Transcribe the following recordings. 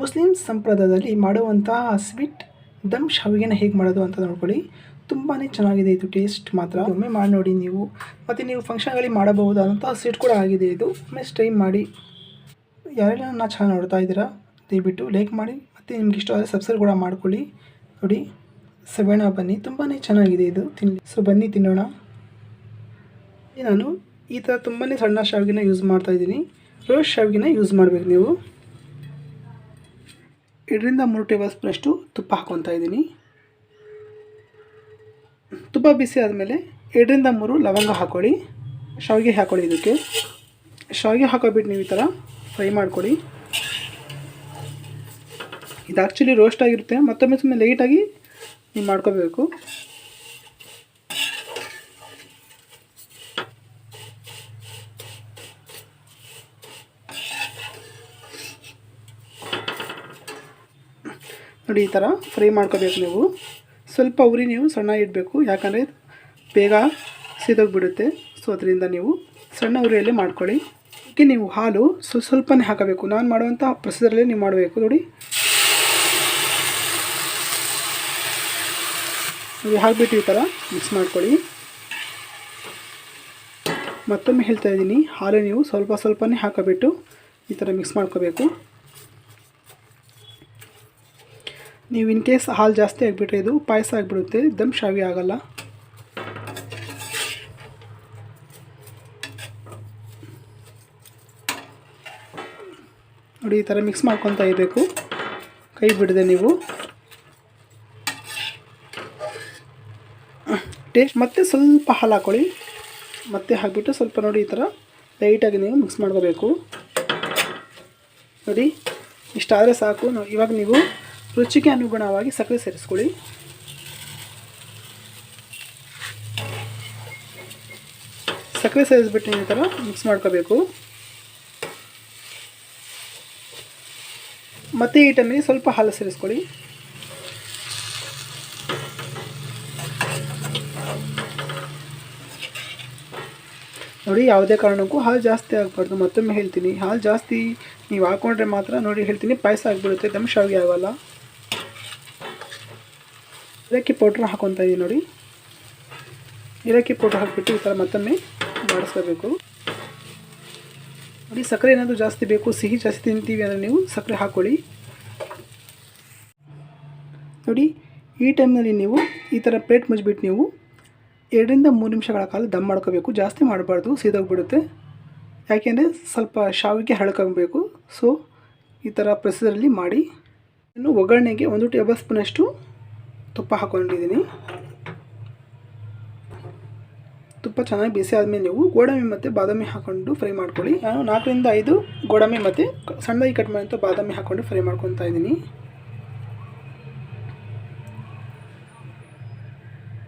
Muslim ಸಂಪ್ರದಾಯದಲ್ಲಿ ಮಾಡುವಂತಹ sweet ದಮ್ ಶಾವಿಗೆನ ಹೇಗೆ ಮಾಡೋದು ಅಂತ ನೋಡ್ಕೊಳ್ಳಿ. ತುಂಬಾ ಚೆನ್ನಾಗಿದೆ ಇದು ಟೇಸ್ಟ್ ಮಾತ್ರ. ಒಮ್ಮೆ ಮಾಡಿ ನೋಡಿ ನೀವು. ಮತ್ತು ನೀವು ಫಂಕ್ಷನ್ಗಳಿಗೆ ಮಾಡಬಹುದಾದಂಥ ಸ್ವೀಟ್ ಕೂಡ ಆಗಿದೆ ಇದು. ಒಮ್ಮೆ ಟ್ರೈ ಮಾಡಿ. ಯಾರೆಲ್ಲ ನಾ ಚೆನ್ನಾಗಿ ನೋಡ್ತಾ ಇದ್ದೀರಾ, ದಯವಿಟ್ಟು ಲೈಕ್ ಮಾಡಿ. ಮತ್ತು ನಿಮ್ಗೆ ಇಷ್ಟ ಆದರೆ ಸಬ್ಸ್ಕ್ರೈಬ್ ಕೂಡ ಮಾಡ್ಕೊಳ್ಳಿ. ನೋಡಿ ಸೆವೆಣ ಬನ್ನಿ. ತುಂಬಾ ಚೆನ್ನಾಗಿದೆ ಇದು ತಿನ್ನಿ ಸೊ ಬನ್ನಿ ತಿನ್ನೋಣ. ನಾನು ಈ ಥರ ತುಂಬಾ ಸಣ್ಣ ಶಾವಿಗೆನ ಯೂಸ್ ಮಾಡ್ತಾ ಇದ್ದೀನಿ. ರೋಸ್ ಶಾವಿಗೆನ ಯೂಸ್ ಮಾಡಬೇಕು ನೀವು. ಎರಡರಿಂದ ಮೂರು ಟೇಬಲ್ ಸ್ಪೂನಷ್ಟು ತುಪ್ಪ ಹಾಕ್ಕೊತಾ ಇದ್ದೀನಿ. ತುಪ್ಪ ಬಿಸಿ ಆದಮೇಲೆ ಎರಡರಿಂದ ಮೂರು ಲವಂಗ ಹಾಕ್ಕೊಳ್ಳಿ ಶಾವಿಗೆ ಹಾಕ್ಕೊಳ್ಳಿ ಇದಕ್ಕೆ. ಶಾವಿಗೆ ಹಾಕೋಬಿಟ್ಟು ನೀವು ಈ ಥರ ಫ್ರೈ ಮಾಡ್ಕೊಳ್ಳಿ. ಇದು ಆ್ಯಕ್ಚುಲಿ ರೋಸ್ಟ್ ಆಗಿರುತ್ತೆ. ಮತ್ತೊಮ್ಮೆ ಸುಮ್ಮನೆ ಲೈಟಾಗಿ ನೀವು ಮಾಡ್ಕೋಬೇಕು ನೋಡಿ, ಈ ಥರ ಫ್ರೈ ಮಾಡ್ಕೋಬೇಕು ನೀವು. ಸ್ವಲ್ಪ ಉರಿ ನೀವು ಸಣ್ಣ ಇಡಬೇಕು. ಯಾಕಂದರೆ ಬೇಗ ಸಿದೋಗಿಬಿಡುತ್ತೆ. ಸೊ ಅದರಿಂದ ನೀವು ಸಣ್ಣ ಉರಿಯಲ್ಲೇ ಮಾಡ್ಕೊಳ್ಳಿ. ಅದಕ್ಕೆ ನೀವು ಹಾಲು ಸ್ವಲ್ಪ ಸ್ವಲ್ಪನೇ ಹಾಕಬೇಕು. ನಾನು ಮಾಡುವಂಥ ಪ್ರೊಸೆಸರಲ್ಲೇ ನೀವು ಮಾಡಬೇಕು. ನೋಡಿ. ನೀವು ಹಾಕಿಬಿಟ್ಟು ಈ ಥರ ಮಿಕ್ಸ್ ಮಾಡ್ಕೊಳ್ಳಿ. ಮತ್ತೊಮ್ಮೆ ಹೇಳ್ತಾ ಇದ್ದೀನಿ, ಹಾಲು ನೀವು ಸ್ವಲ್ಪ ಸ್ವಲ್ಪನೇ ಹಾಕಬಿಟ್ಟು ಈ ಥರ ಮಿಕ್ಸ್ ಮಾಡ್ಕೋಬೇಕು. ನೀವು ಇನ್ ಕೇಸ್ ಹಾಲು ಜಾಸ್ತಿ ಆಗಿಬಿಟ್ರೆ ಇದು ಪಾಯಸ ಆಗಿಬಿಡುತ್ತೆ, ದಮ್ ಶಾವಿ ಆಗಲ್ಲ. ನೋಡಿ, ಈ ಥರ ಮಿಕ್ಸ್ ಮಾಡ್ಕೊತಾ ಇರಬೇಕು. ಕೈ ಬಿಡದೆ ನೀವು. ಟೇಸ್ಟ್ ಮತ್ತೆ ಸ್ವಲ್ಪ ಹಾಲು ಹಾಕ್ಕೊಳ್ಳಿ ಮತ್ತೆ ಹಾಕಿಬಿಟ್ಟು ಸ್ವಲ್ಪ ನೋಡಿ ಈ ಥರ ಲೈಟಾಗಿ ನೀವು ಮಿಕ್ಸ್ ಮಾಡ್ಕೋಬೇಕು. ನೋಡಿ, ಇಷ್ಟಾದರೆ ಸಾಕು. ಇವಾಗ ನೀವು ರುಚಿಗೆ ಅನುಗುಣವಾಗಿ ಸಕ್ಕರೆ ಸೇರಿಸ್ಕೊಳ್ಳಿ. ಸಕ್ಕರೆ ಸೇರಿಸ್ಬಿಟ್ಟು ಈ ಥರ ಮಿಕ್ಸ್ ಮಾಡ್ಕೋಬೇಕು. ಮತ್ತೆ ಈ ಟೈಮಿಗೆ ಸ್ವಲ್ಪ ಹಾಲು ಸೇರಿಸ್ಕೊಳ್ಳಿ. ನೋಡಿ ಯಾವುದೇ ಕಾರಣಕ್ಕೂ ಹಾಲು ಜಾಸ್ತಿ ಆಗಬಾರ್ದು, ಮತ್ತೊಮ್ಮೆ ಹೇಳ್ತೀನಿ. ಹಾಲು ಜಾಸ್ತಿ ನೀವು ಹಾಕ್ಕೊಂಡ್ರೆ ಮಾತ್ರ ನೋಡಿ ಹೇಳ್ತೀನಿ, ಪಾಯಸ ಆಗಿಬಿಡುತ್ತೆ, ದಮ್ ಶಾವಿಗೆ ಆಗೋಲ್ಲ. ಏಲಕ್ಕಿ ಪೌಡ್ರ್ ಹಾಕೊತಾ ಇದ್ದೀನಿ ನೋಡಿ. ಏಲಕ್ಕಿ ಪೌಡ್ರ್ ಹಾಕಿಬಿಟ್ಟು ಈ ಥರ ಮತ್ತೊಮ್ಮೆ ಬಾಡಿಸ್ಕೋಬೇಕು ನೋಡಿ, ಸಕ್ಕರೆ ಏನಾದರೂ ಜಾಸ್ತಿ ಬೇಕು, ಸಿಹಿ ಜಾಸ್ತಿ ತಿಂತೀವಿ ಅಂದರೆ ನೀವು ಸಕ್ಕರೆ ಹಾಕ್ಕೊಳ್ಳಿ ನೋಡಿ, ಈ ಟೈಮ್ನಲ್ಲಿ ನೀವು ಈ ಥರ ಪ್ಲೇಟ್ ಮುಚ್ಚಿಬಿಟ್ಟು ನೀವು ಎರಡರಿಂದ ಮೂರು ನಿಮಿಷಗಳ ಕಾಲ ದಮ್ ಮಾಡ್ಕೋಬೇಕು. ಜಾಸ್ತಿ ಮಾಡಬಾರ್ದು, ಸೀದೋಗ್ಬಿಡುತ್ತೆ. ಯಾಕೆಂದರೆ ಸ್ವಲ್ಪ ಶಾವಿಗೆ ಹಳ್ಕೊಬೇಕು ಸೊ ಈ ಥರ ಪ್ರೆಸರಲ್ಲಿ ಮಾಡಿ. ಇನ್ನು ಒಗ್ಗರಣೆಗೆ ಒಂದು ಟೇಬಲ್ ಸ್ಪೂನಷ್ಟು ತುಪ್ಪ ಹಾಕ್ಕೊಂಡಿದ್ದೀನಿ ತುಪ್ಪ ಚೆನ್ನಾಗಿ ಬಿಸಿ ಆದಮೇಲೆ ನೀವು ಗೋಡಂಬಿ ಮತ್ತು ಬಾದಾಮಿ ಹಾಕ್ಕೊಂಡು ಫ್ರೈ ಮಾಡ್ಕೊಳ್ಳಿ. ನಾನು ನಾಲ್ಕರಿಂದ ಐದು ಗೋಡಂಬಿ ಮತ್ತು ಸಣ್ಣದಾಗಿ ಕಟ್ ಮಾಡಿದಂಥ ಬಾದಾಮಿ ಹಾಕ್ಕೊಂಡು ಫ್ರೈ ಮಾಡ್ಕೊತಾ ಇದ್ದೀನಿ.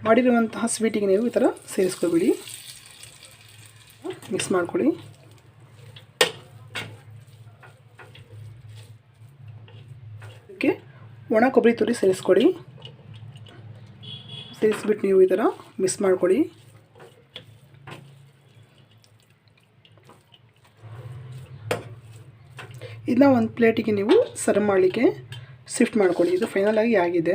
ಮಾಡಿರುವಂತಹ ಸ್ವೀಟಿಗೆ ನೀವು ಈ ಥರ ಸೇರಿಸ್ಕೊಬಿಡಿ. ಮಿಕ್ಸ್ ಮಾಡ್ಕೊಳ್ಳಿ. ಅದಕ್ಕೆ ಒಣ ಕೊಬ್ಬರಿ ತುರಿ ಸೇರಿಸ್ಕೊಡಿ. ಸೇರಿಸ್ಬಿಟ್ಟು ನೀವು ಈ ಥರ ಮಿಸ್ ಮಾಡ್ಕೊಳ್ಳಿ ಇದನ್ನ ಒಂದು ಪ್ಲೇಟಿಗೆ ನೀವು ಸರ್ವ್ ಮಾಡಲಿಕ್ಕೆ ಶಿಫ್ಟ್ ಮಾಡ್ಕೊಳ್ಳಿ ಇದು ಫೈನಲ್ ಆಗಿ ಆಗಿದೆ.